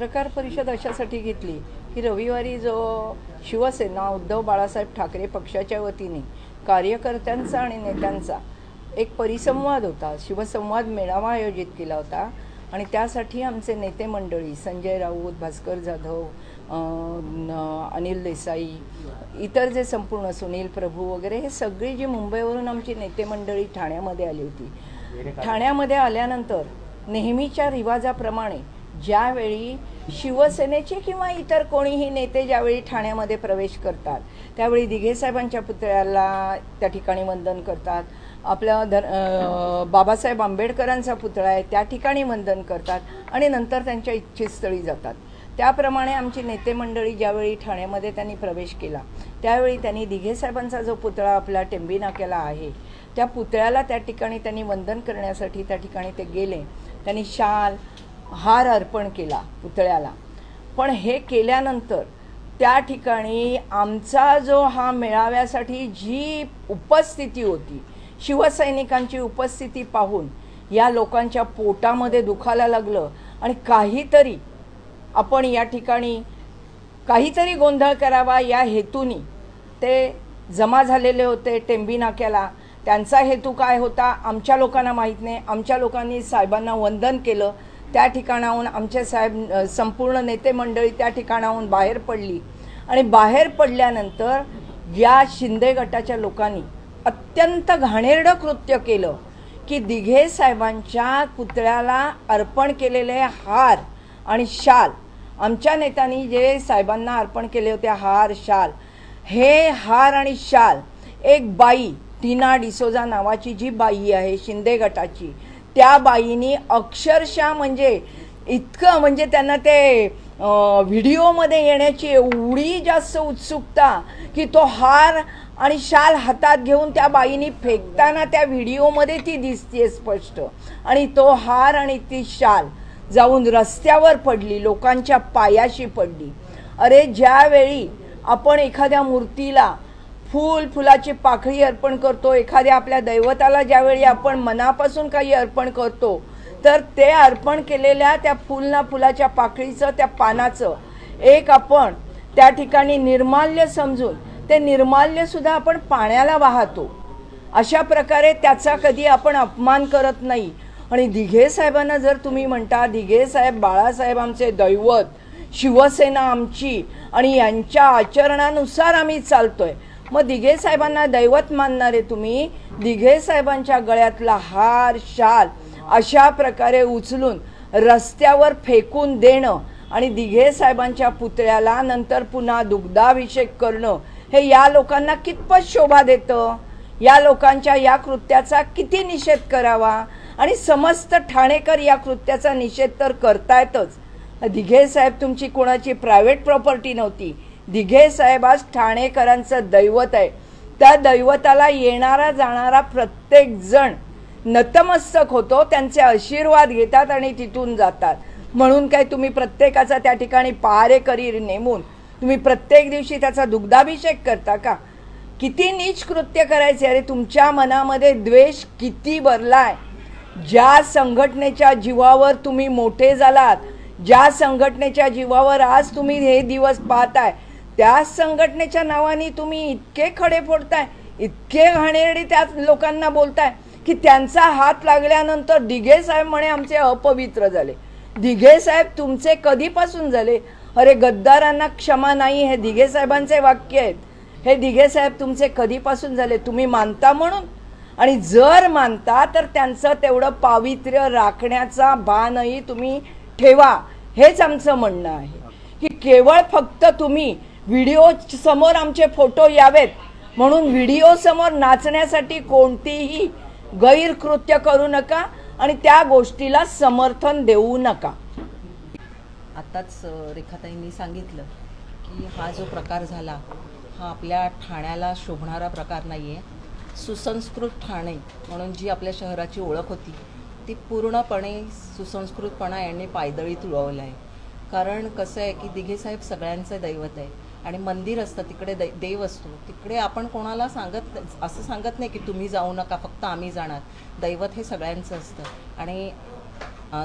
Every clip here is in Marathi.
पत्रकार परिषद अशासाठी घेतली की रविवारी जो शिवसेना उद्धव बाळासाहेब ठाकरे पक्षाच्या वतीने कार्यकर्त्यांचा आणि नेत्यांचा एक परिसंवाद होता शिवसंवाद मेळावा आयोजित केला होता. आणि त्यासाठी आमचे नेते मंडळी संजय राऊत भास्कर जाधव अनिल देसाई इतर जे संपूर्ण सुनील प्रभू वगैरे हे सगळी जी मुंबईवरून आमची नेते मंडळी ठाण्यामध्ये आली होती. ठाण्यामध्ये आल्यानंतर नेहमीच्या रिवाजाप्रमाणे ज्यावेळी शिवसेनेचे किंवा इतर कोणीही नेते ज्यावेळी ठाण्यामध्ये प्रवेश करतात त्यावेळी दिघे साहेबांच्या पुतळ्याला त्या ठिकाणी वंदन करतात. आपल्या धर बाबासाहेब आंबेडकरांचा पुतळा आहे त्या ठिकाणी वंदन करतात आणि नंतर त्यांच्या इच्छितस्थळी जातात. त्याप्रमाणे आमची नेते मंडळी ज्यावेळी ठाण्यामध्ये त्यांनी प्रवेश केला त्यावेळी त्यांनी दिघे साहेबांचा जो पुतळा आपला टेंबी नाक्याला आहे त्या पुतळ्याला त्या ठिकाणी त्यांनी वंदन करण्यासाठी त्या ठिकाणी ते गेले. त्यांनी शाल हार अर्पण केला पुतळ्याला. पण हे केल्यानंतर त्या ठिकाणी आमचा जो हा मेळाव्यासाठी जी उपस्थिती होती शिवसैनिकांची उपस्थिती पाहून या लोकांच्या पोटामध्ये दुखायला लागलं आणि काहीतरी आपण या ठिकाणी काहीतरी गोंधळ करावा या हेतूनी ते जमा झालेले होते टेंबी नाक्याला. त्यांचा हेतू काय होता? आमच्या लोकांना माहीत नाही. आमच्या लोकांनी साहेबांना वंदन केलं. त्या ठिकाणाहून आमचे साहेब संपूर्ण नेते मंडळी त्या ठिकाणाहून बाहेर पडली. आणि बाहेर पडल्यानंतर या शिंदे गटाच्या लोकांनी अत्यंत घाणेरडं कृत्य केलं की दिघे साहेबांच्या पुतळ्याला अर्पण केलेले हार आणि शाल आमच्या नेत्यांनी जे साहेबांना अर्पण केले होते हार शाल हे हार आणि शाल एक बाई टीना डिसोजा नावाची जी बाई आहे शिंदे गटाची त्या बाईनी अक्षरशः म्हणजे इतकं म्हणजे त्यांना ते व्हिडिओमध्ये येण्याची एवढी जास्त उत्सुकता की तो हार आणि शाल हातात घेऊन त्या बाईनी फेकताना त्या व्हिडिओमध्ये ती दिसते स्पष्ट. आणि तो हार आणि ती शाल जाऊन रस्त्यावर पडली लोकांच्या पायाशी पडली. अरे ज्यावेळी आपण एखाद्या मूर्तीला फूल फुलाची पाखळी अर्पण करतो. एखाद्या आपल्या दैवताला ज्यावेळी आपण मनापासून काही अर्पण करतो तर ते अर्पण केलेल्या त्या फुलना फुलाच्या पाकळीचं त्या पानाचं एक आपण त्या ठिकाणी निर्माल्य समजून ते निर्माल्यसुद्धा आपण पाण्याला वाहतो. अशा प्रकारे त्याचा कधी आपण अपमान करत नाही. आणि दिघे साहेबांना जर तुम्ही म्हणता दिघे साहेब बाळासाहेब आमचे दैवत शिवसेना आमची आणि यांच्या आचरणानुसार आम्ही चालतोय मग दिघे साहेबांना दैवत मानणारे तुम्ही दिघे साहेबांच्या गळ्यातला हार शाल अशा प्रकारे उचलून रस्त्यावर फेकून देणं आणि दिघे साहेबांच्या पुतळ्याला नंतर पुन्हा दुग्धाभिषेक करणं हे या लोकांना कितपत शोभा देतं? या लोकांच्या या कृत्याचा किती निषेध करावा? आणि समस्त ठाणेकर या कृत्याचा निषेध तर करतायतच. दिघे साहेब तुमची कोणाची प्रायव्हेट प्रॉपर्टी नव्हती. दिघे साहेब आज ठाणेकरांचं दैवत आहे. त्या दैवताला येणारा जाणारा प्रत्येक जण नतमस्तक होतो त्यांचे आशीर्वाद घेतात आणि तिथून जातात. म्हणून काय तुम्ही प्रत्येकाचा त्या ठिकाणी पहारेकरी नेमून तुम्ही प्रत्येक दिवशी त्याचा दुग्धाभिषेक करता का? किती नीच कृत्य करायचे अरे तुमच्या मनामध्ये द्वेष किती भरलाय. ज्या संघटनेच्या जीवावर तुम्ही मोठे झालात ज्या संघटनेच्या जीवावर आज तुम्ही हे दिवस पाहताय त्या संघटनेच्या नावाने तुम्ही इतके खडे फोडताय इतके घाणेरडे त्या लोकांना बोलताय की त्यांचा हात लागल्यानंतर दिघे साहेब म्हणे आमचे अपवित्र झाले. दिघे साहेब तुमचे कधीपासून झाले? अरे गद्दारांना क्षमा नाही हे दिघे साहेबांचे वाक्य आहेत. हे दिघे साहेब तुमचे कधीपासून झाले? तुम्ही मानता म्हणून? आणि जर मानता तर त्यांचं तेवढं पावित्र्य राखण्याचा भानही तुम्ही ठेवा. हेच आमचं म्हणणं आहे. की केवळ फक्त तुम्ही व्हिडिओ समोर आमचे फोटो यावेत. म्हणून व्हिडिओ समोर नाचण्यासाठी कोणतीही गैरकृत्य करू नका आणि त्या गोष्टीला समर्थन देऊ नका. आत्ताच रेखाताईंनी सांगितलं की हा जो प्रकार झाला हा आपल्या ठाण्याला शोभणारा प्रकार नाही आहे सुसंस्कृत ठाणे म्हणून जी आपल्या शहराची ओळख होती ती पूर्णपणे सुसंस्कृतपणा यांनी पायदळी तुळवलं आहे कारण कसं आहे की दिघे साहेब सगळ्यांचं दैवत आहे आणि मंदिर असतं तिकडे दै देव असतो. तिकडे आपण कोणाला सांगत असं सांगत नाही की तुम्ही जाऊ नका फक्त आम्ही जाणार. दैवत हे सगळ्यांचं असतं. आणि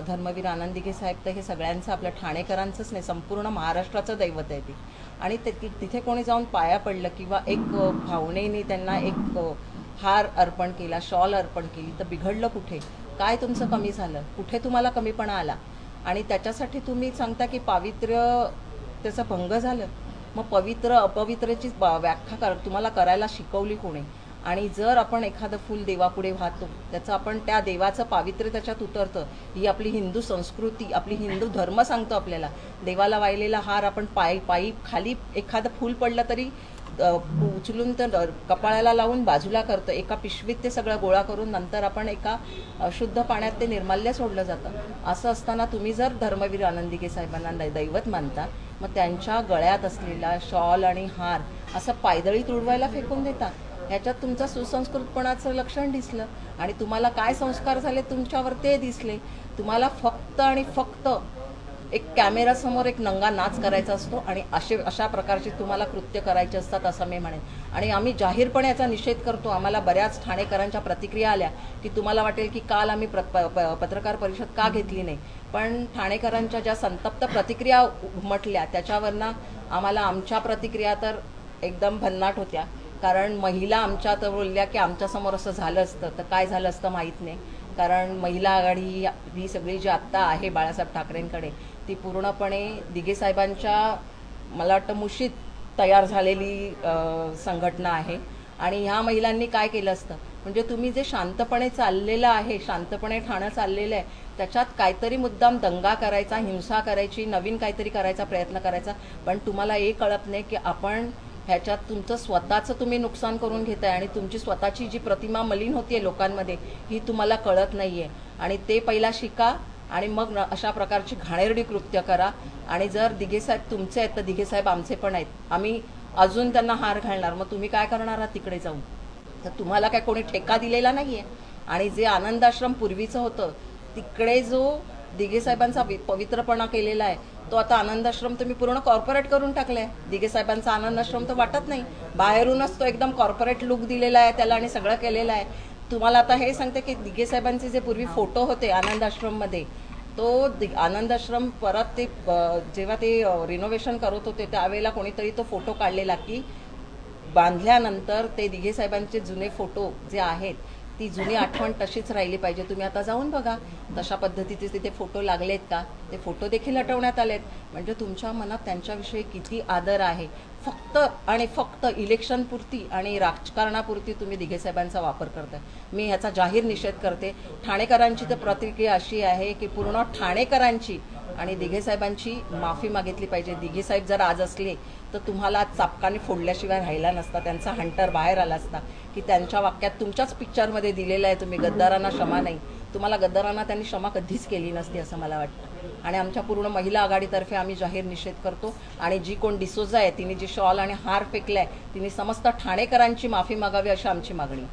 धर्मवीर आनंदिगे साहेब तर हे सगळ्यांचं आपल्या ठाणेकरांचंच नाही संपूर्ण महाराष्ट्राचं दैवत आहे ते. आणि ते तिथे कोणी जाऊन पाया पडलं किंवा एक भावनेने त्यांना एक हार अर्पण केला शॉल अर्पण केली तर बिघडलं कुठे? काय तुमचं कमी झालं? कुठे तुम्हाला कमीपणा आला? आणि त्याच्यासाठी तुम्ही सांगता की पावित्र्य त्याचं भंग झालं? मग पवित्र अपवित्रची बा- व्याख्या कर तुम्हाला करायला शिकवली कोणी? आणि जर आपण एखादं फूल देवापुढे वाहतो त्याचं आपण त्या देवाचं पावित्र्य त्याच्यात उतरतं ही आपली हिंदू संस्कृती आपली हिंदू धर्म सांगतो आपल्याला. देवाला वाहिलेला हार आपण पायी पायी खाली एखादं फूल पडलं तरी उचलून तर कपाळाला लावून बाजूला करतं एका पिशवीत ते सगळं गोळा करून नंतर आपण एका शुद्ध पाण्यात ते निर्माल्य सोडलं जातं. असं असताना तुम्ही जर धर्मवीर आनंदिके साहेबांना दैवत मानता मग त्यांच्या गळ्यात असलेला शॉल आणि हार असं पायदळी तुडवायला फेकून देता ह्याच्यात तुमचं सुसंस्कृतपणाचं लक्षण दिसलं आणि तुम्हाला काय संस्कार झाले तुमच्यावर ते दिसले. तुम्हाला फक्त आणि फक्त एक कॅमेरासमोर एक नंगा नाच करायचा असतो आणि असे अशा प्रकारची तुम्हाला कृत्य करायचे असतात असं मी म्हणेन. आणि आम्ही जाहीरपणे याचा निषेध करतो. आम्हाला बऱ्याच ठाणेकरांच्या प्रतिक्रिया आल्या की तुम्हाला वाटेल की काल आम्ही प- प- पत्रकार परिषद का घेतली नाही. पण ठाणेकरांच्या ज्या संतप्त प्रतिक्रिया उमटल्या त्याच्यावरनं आम्हाला आमच्या प्रतिक्रिया तर एकदम भन्नाट होत्या. कारण महिला आमच्या तर बोलल्या की आमच्यासमोर असं झालं असतं. तर काय झालं असतं माहीत नाही. कारण महिला आघाडी ही सगळी जी आत्ता आहे बाळासाहेब ठाकरेंकडे ती पूर्णपणे दिघे साहेबांच्या मला वाटतं मुशीत तयार झालेली संघटना आहे. आणि ह्या महिलांनी काय केलं असतं? म्हणजे तुम्ही जे शांतपणे चाललेलं आहे शांतपणे ठाणं चाललेलं आहे त्याच्यात काहीतरी मुद्दाम दंगा करायचा हिंसा करायची नवीन काहीतरी करायचा प्रयत्न करायचा. पण तुम्हाला हे कळत नाही की आपण ह्याच्यात तुमचं स्वतःचं तुम्ही नुकसान करून घेताय आणि तुमची स्वतःची जी प्रतिमा मलिन होती आहे लोकांमध्ये ही तुम्हाला कळत नाही आहे आणि ते पहिला शिका आणि मग न- अशा प्रकारची घाणेरडी कृत्य करा. आणि जर दिघेसाहेब तुमचे आहेत तर दिघेसाहेब आमचे पण आहेत. आम्ही अजून त्यांना हार घालणार. मग तुम्ही काय करणार आहात तिकडे जाऊन? तर तुम्हाला काय कोणी ठेका दिलेला नाही आहे आणि जे आनंदाश्रम पूर्वीचं होतं तिकडे जो दिघेसाहेबांचा पवित्रपणा केलेला आहे तो आता आनंदाश्रम तुम्ही पूर्ण कॉर्पोरेट करून टाकला आहे दिघेसाहेबांचा आनंदाश्रम तर वाटत नाही. बाहेरूनच तो एकदम कॉर्पोरेट लुक दिलेला आहे त्याला आणि सगळं केलेलं आहे. तुम्हाला आता हे सांगते की दिघे साहेबांचे जे पूर्वी फोटो होते आनंदाश्रममध्ये तो दि- आनंदाश्रम परत ते जेव्हा ते रिनोव्हेशन करत होते त्यावेळेला कोणीतरी तो फोटो काढलेला की बांधल्यानंतर ते दिघे साहेबांचे जुने फोटो जे आहेत ती जुनी आठवण तशीच राहिली पाहिजे. तुम्ही आता जाऊन बघा तशा पद्धतीचे तिथे फोटो लागलेत का? ते फोटो देखील हटवण्यात आलेत. म्हणजे तुमच्या मनात त्यांच्याविषयी किती आदर आहे? फक्त आणि फक्त इलेक्शनपुरती आणि राजकारणापुरती तुम्ही दिघेसाहेबांचा वापर करताय. मी ह्याचा जाहीर निषेध करते. ठाणेकरांची तर प्रतिक्रिया अशी आहे की पूर्ण ठाणेकरांची आणि दिघेसाहेबांची माफी मागितली पाहिजे. दिघेसाहेब जर आज असले तर तुम्हाला चापकाने फोडल्याशिवाय राहिला नसता. त्यांचा हंटर बाहेर आला असता. की त्यांच्या वाक्यात तुमच्याच पिक्चरमध्ये दिलेलं आहे. तुम्ही गद्दारांना क्षमा नाही. तुम्हाला गद्दारांना त्यांनी क्षमा कधीच केली नसती असं मला वाटतं. आणि आमच्या पूर्ण महिला आघाडीतर्फे आम्ही जाहीर निषेध करतो. आणि जी कोण डिसोजा आहे तिने जी शॉल आणि हार फेकलाय तिने समस्त ठाणेकरांची माफी मागावी अशी आमची मागणी